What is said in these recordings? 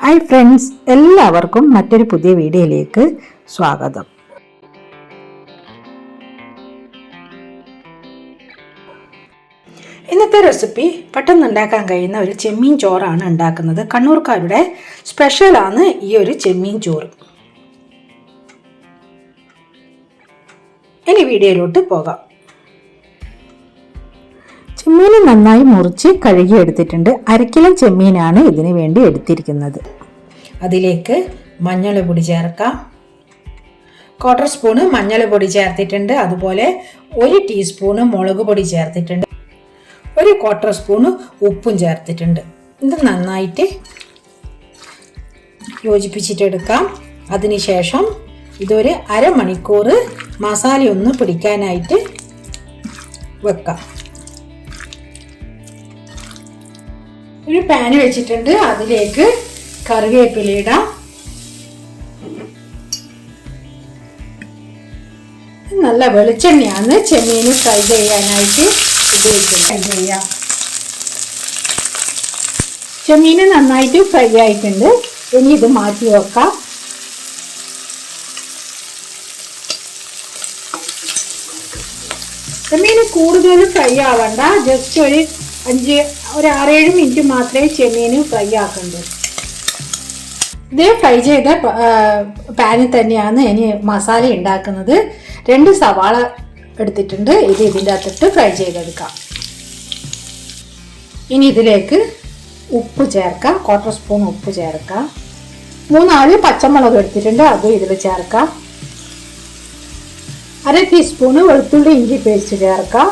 Hi friends എല്ലാവർക്കും മറ്റൊരു പുതിയ വീഡിയോയിലേക്ക് സ്വാഗതം. ഇന്നത്തെ റെസിപ്പി പെട്ടെന്ന് ഉണ്ടാക്കാൻ കഴിയുന്ന ഒരു ചെമ്മീൻ ചോറാണ് ഉണ്ടാക്കുന്നത്. കണ്ണൂർക്കാരുടെ സ്പെഷ്യലാണ് ഈ ഒരു ചെമ്മീൻ ചോറ്. ഇനി വീഡിയോയിലോട്ട് പോകാം. ചെമ്മീൻ നന്നായി മുറിച്ച് കഴുകി എടുത്തിട്ടുണ്ട് അരക്കിലോ ചെമ്മീനാണ് ഇതിനു വേണ്ടി എടുത്തിരിക്കുന്നത്. അതിലേക്ക് മഞ്ഞൾപ്പൊടി ചേർക്കാം. ക്വാർട്ടർ സ്പൂണ് മഞ്ഞൾ പൊടി ചേർത്തിട്ടുണ്ട്. അതുപോലെ ഒരു ടീസ്പൂണ് മുളക് പൊടി ചേർത്തിട്ടുണ്ട്. ഒരു ക്വാർട്ടർ സ്പൂണ് ഉപ്പും ചേർത്തിട്ടുണ്ട്. ഇത് നന്നായിട്ട് യോജിപ്പിച്ചിട്ടെടുക്കാം. അതിനുശേഷം ഇതൊരു അരമണിക്കൂർ മസാലയൊന്ന് പിടിക്കാനായിട്ട് വെക്കാം. ഒരു പാന് വെച്ചിട്ടുണ്ട്. അതിലേക്ക് കറിവേപ്പില ഇടാം. നല്ല വെളിച്ചെണ്ണയാണ്. ചെമ്മീൻ ഫ്രൈ ചെയ്യാനായിട്ട് ഫ്രൈ ചെയ്യാം. ചെമ്മീൻ നന്നായിട്ട് ഫ്രൈ ആയിട്ടുണ്ട്. ഇനി ഇത് മാറ്റി വെക്കാം. ചെമ്മീൻ കൂടുതൽ ഫ്രൈ ആവണ്ട. ജസ്റ്റ് ഒരു അഞ്ച് ഒരു ആറേഴ് മിനിറ്റ് മാത്രമേ ചെമ്മീന് ഫ്രൈ ആക്കണ്ടൂ. ഇതേ ഫ്രൈ ചെയ്ത പാനിൽ തന്നെയാണ് ഇനി മസാല ഉണ്ടാക്കുന്നത്. രണ്ട് സവാള എടുത്തിട്ടുണ്ട്. ഇത് ഇതിന്റെ അകത്തിട്ട് ഫ്രൈ ചെയ്തെടുക്കാം. ഇനി ഇതിലേക്ക് ഉപ്പ് ചേർക്കാം. ക്വാർട്ടർ സ്പൂൺ ഉപ്പ് ചേർക്കാം. മൂന്നാൽ പച്ചമുളക് എടുത്തിട്ടുണ്ട്. അതും ഇതിൽ ചേർക്കാം. അര ടീസ്പൂണ് വെളുത്തുള്ളി ഇഞ്ചി പേസ്റ്റ് ചേർക്കാം.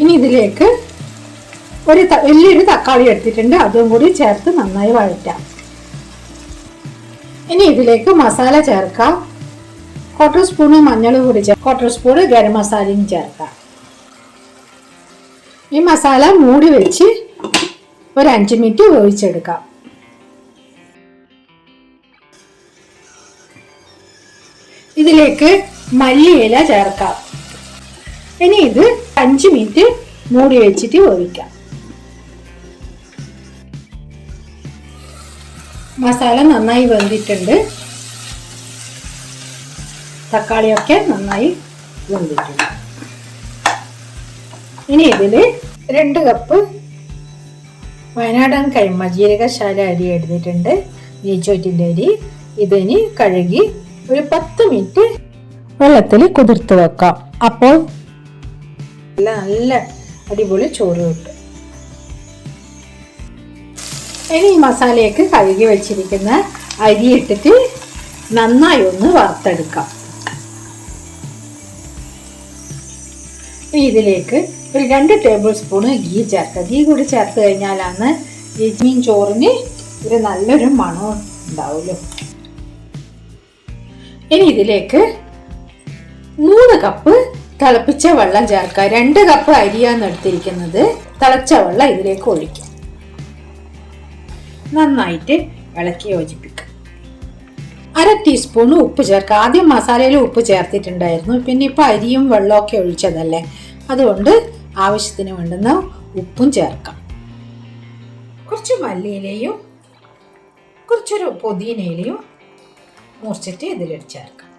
ഇനി ഇതിലേക്ക് ഒരു വലിയൊരു തക്കാളി എടുത്തിട്ടുണ്ട്. അതും കൂടി ചേർത്ത് നന്നായി വഴറ്റാം. ഇനി ഇതിലേക്ക് മസാല ചേർക്കാം. ക്വാർട്ടർ സ്പൂണ് മഞ്ഞൾ കൂടി ചേർക്കാം ക്വാർട്ടർ സ്പൂണ് ഗരം മസാലയും ചേർക്കാം. ഈ മസാല മൂടി വെച്ച് ഒരു അഞ്ച് മിനിറ്റ് വേവിച്ചെടുക്കാം. ഇതിലേക്ക് മല്ലിയില ചേർക്കാം. ഇനി ഇത് അഞ്ച് മിനിറ്റ് മൂടി വെച്ചിട്ട് വേവിക്കാം. മസാല നന്നായി വെന്തിട്ടുണ്ട്. തക്കാളിയൊക്കെ നന്നായി വെന്തിട്ടുണ്ട്. ഇനി ഇതിൽ രണ്ട് കപ്പ് വയനാടൻ കൈമ ജീരകശാല അരി എടുത്തിട്ടുണ്ട്. നെയ്ച്ചോറ്റിന്റെ അരി. ഇതിന് കഴുകി ഒരു പത്ത് മിനിറ്റ് വെള്ളത്തിൽ കുതിർത്ത് വെക്കാം. അപ്പോൾ നല്ല നല്ല അടിപൊളി ചോറ് കിട്ടും. ഇനി ഈ മസാലയൊക്കെ കഴുകി വെച്ചിരിക്കുന്ന അരി ഇട്ടിട്ട് നന്നായി ഒന്ന് വറുത്തെടുക്കാം. ഇതിലേക്ക് ഒരു രണ്ട് ടേബിൾ സ്പൂൺ ഗീ ചേർക്കുക. ഗീ കൂടി ചേർത്ത് കഴിഞ്ഞാലാണ് ഈ മീൻ ചോറിന് ഒരു നല്ലൊരു മണം ഉണ്ടാവുമല്ലോ ഇനി ഇതിലേക്ക് മൂന്ന് കപ്പ് തിളപ്പിച്ച വെള്ളം ചേർക്കുക. രണ്ട് കപ്പ് അരിയാണ് എടുത്തിരിക്കുന്നത്. തിളച്ച വെള്ളം ഇതിലേക്ക് ഒഴിക്കും നന്നായിട്ട് ഇളക്കി യോജിപ്പിക്കുക. അര ടീസ്പൂൺ ഉപ്പ് ചേർക്കുക. ആദ്യം മസാലയിൽ ഉപ്പ് ചേർത്തിട്ടുണ്ടായിരുന്നു. പിന്നെ ഇപ്പോൾ അരിയും വെള്ളമൊക്കെ ഒഴിച്ചതല്ലേ? അതുകൊണ്ട് ആവശ്യത്തിന് വേണ്ടുന്ന ഉപ്പും ചേർക്കാം. കുറച്ച് മല്ലിയിലയും കുറച്ചൊരു പുതിനയിലയും മുറിച്ചിട്ട് ഇതിലിട്ട് ചേർക്കാം.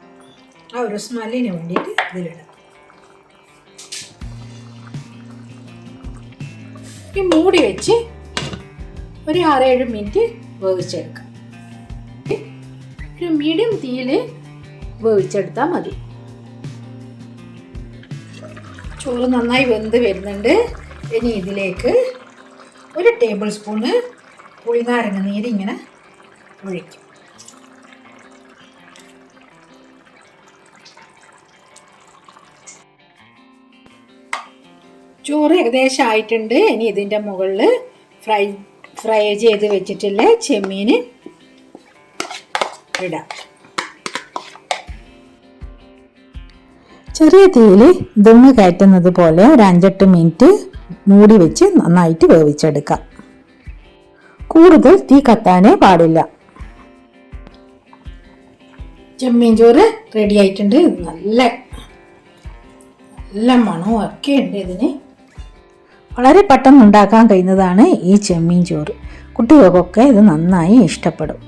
ആ ഒരു സ്മെല്ലിന് വേണ്ടിയിട്ട് ഇതിലിടാം. ഈ മൂടി വെച്ച് ഒരു ആറേഴ് മിനിറ്റ് വേവിച്ചെടുക്കാം. ഒരു മീഡിയം തീയിൽ വേവിച്ചെടുത്താൽ മതി. ചോറ് നന്നായി വെന്ത് വരുന്നുണ്ട്. ഇനി ഇതിലേക്ക് ഒരു ടേബിൾ സ്പൂണ് പുളിനാരങ്ങ നീര് ഇങ്ങനെ ഒഴിക്കും. ചോറ് ഏകദേശം ആയിട്ടുണ്ട്. ഇനി ഇതിന്റെ മുകളിൽ ഫ്രൈ ഫ്രൈ ചെയ്ത് വെച്ചിട്ടുള്ള ചെമ്മീൻ ഇടാം. ചെറിയ തീയിൽ ദമ്മ് കയറ്റുന്നത് പോലെ ഒരു അഞ്ചെട്ട് മിനിറ്റ് മൂടി വെച്ച് നന്നായിട്ട് വേവിച്ചെടുക്കാം. കൂടുതൽ തീ കത്താനേ പാടില്ല. ചെമ്മീൻ ചോറ് റെഡി ആയിട്ടുണ്ട്. നല്ല നല്ല മണവും ഒക്കെ ഉണ്ട് ഇതിന്. വളരെ പെട്ടെന്ന് ഉണ്ടാക്കാൻ കഴിയുന്നതാണ് ഈ ചെമ്മീൻ ചോറ്. കുട്ടികൾക്കൊക്കെ ഇത് നന്നായി ഇഷ്ടപ്പെടും.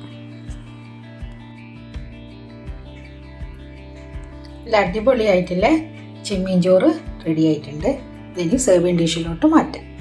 നല്ല അടിപൊളിയായിട്ടില്ലേ? ചെമ്മീൻ ചോറ് റെഡി ആയിട്ടുണ്ട്. ഇതിന് സെർവിങ് ഡിഷിലോട്ട് മാറ്റാം.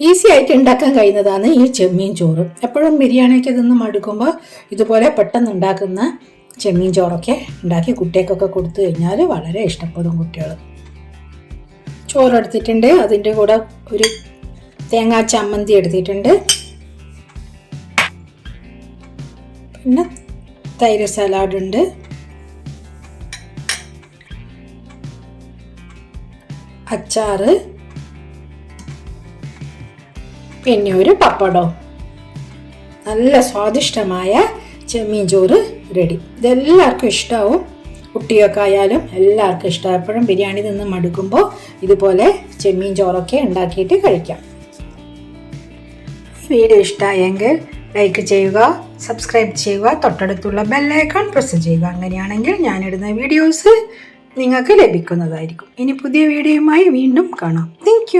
ഈസി ആയിട്ട് ഉണ്ടാക്കാൻ കഴിയുന്നതാണ് ഈ ചെമ്മീൻ ചോറ്. എപ്പോഴും ബിരിയാണിയൊക്കെ നിന്ന് മടുക്കുമ്പോൾ ഇതുപോലെ പെട്ടെന്ന് ഉണ്ടാക്കുന്ന ചെമ്മീൻ ചോറൊക്കെ ഉണ്ടാക്കി കുട്ടികൾക്കൊക്കെ കൊടുത്തു കഴിഞ്ഞാൽ വളരെ ഇഷ്ടപ്പെടും കുട്ടികൾ ചോറെടുത്തിട്ടുണ്ട്. അതിന്റെ കൂടെ ഒരു തേങ്ങാ ചമ്മന്തി എടുത്തിട്ടുണ്ട്. പിന്നെ തൈര് സലാഡ് ഉണ്ട്. അച്ചാറ്. പിന്നെ ഒരു പപ്പടവും നല്ല സ്വാദിഷ്ടമായ ചെമ്മീൻ ചോറ് റെഡി. ഇതെല്ലാവർക്കും ഇഷ്ടമാവും കുട്ടിയൊക്കെ ആയാലും എല്ലാവർക്കും ഇഷ്ടം എപ്പോഴും ബിരിയാണി നിന്ന് മടുക്കുമ്പോൾ ഇതുപോലെ ചെമ്മീൻ ചോറൊക്കെ ഉണ്ടാക്കിയിട്ട് കഴിക്കാം. വീഡിയോ ഇഷ്ടമായെങ്കിൽ ലൈക്ക് ചെയ്യുക സബ്സ്ക്രൈബ് ചെയ്യുക തൊട്ടടുത്തുള്ള ബെല്ലൈക്കൺ പ്രസ് ചെയ്യുക. അങ്ങനെയാണെങ്കിൽ ഞാനിടുന്ന വീഡിയോസ് നിങ്ങൾക്ക് ലഭിക്കുന്നതായിരിക്കും. ഇനി പുതിയ വീഡിയോയുമായി വീണ്ടും കാണാം. താങ്ക്